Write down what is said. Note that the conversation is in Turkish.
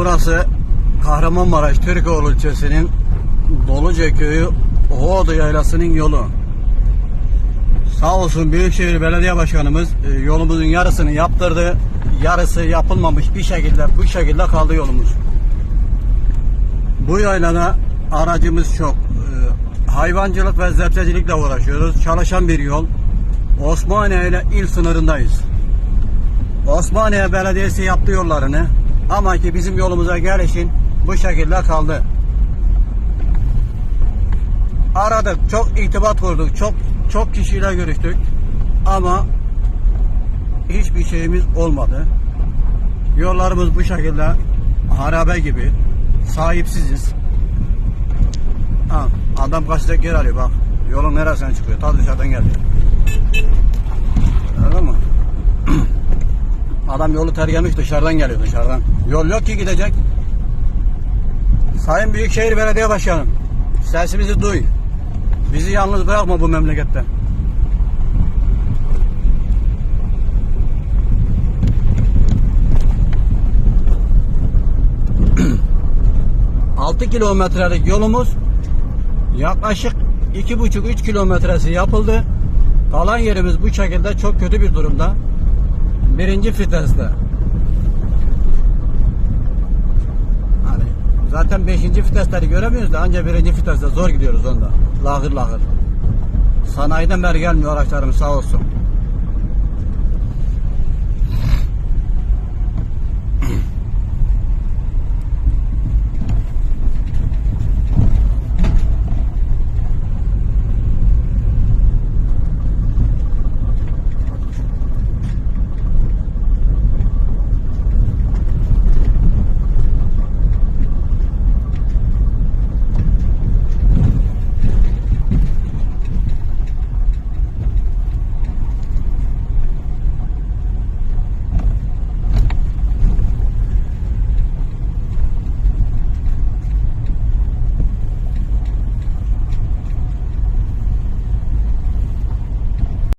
Burası Kahramanmaraş Türkoğlu ilçesinin Doluca köyü Hoğdu Yaylası'nın yolu. Sağ olsun Büyükşehir Belediye Başkanımız e, yolumuzun yarısını yaptırdı. Yarısı yapılmamış bir şekilde bu şekilde kaldı yolumuz. Bu yaylada aracımız çok. E, Hayvancılık ve zepsecilikle uğraşıyoruz. Çalışan bir yol. Osmaniye ile il sınırındayız. Osmaniye Belediyesi yaptı yollarını ama ki bizim yolumuza gelişin bu şekilde kaldı. Aradık, çok itibat kurduk, çok çok kişiyle görüştük ama hiçbir şeyimiz olmadı. Yollarımız bu şekilde harabe gibi, sahipsiziz. Ha, adam kaçacak yer arıyor bak. Yolun neresinden çıkıyor? Ta dışarıdan geliyor. Anladın mı? Adam yolu tergemiş dışarıdan geliyor dışarıdan. Yol yok ki gidecek. Sayın Büyükşehir Belediye Başkanım sesimizi duy. Bizi yalnız bırakma bu memlekette. Altı kilometrelik yolumuz yaklaşık iki buçuk üç kilometresi yapıldı. Kalan yerimiz bu şekilde çok kötü bir durumda. Birinci viteste. Hani zaten beşinci vitesleri göremiyoruz da ancak birinci viteste zor gidiyoruz onda. Lahır lahır. Sanayiden beri gelmiyor araçlarımız sağ olsun.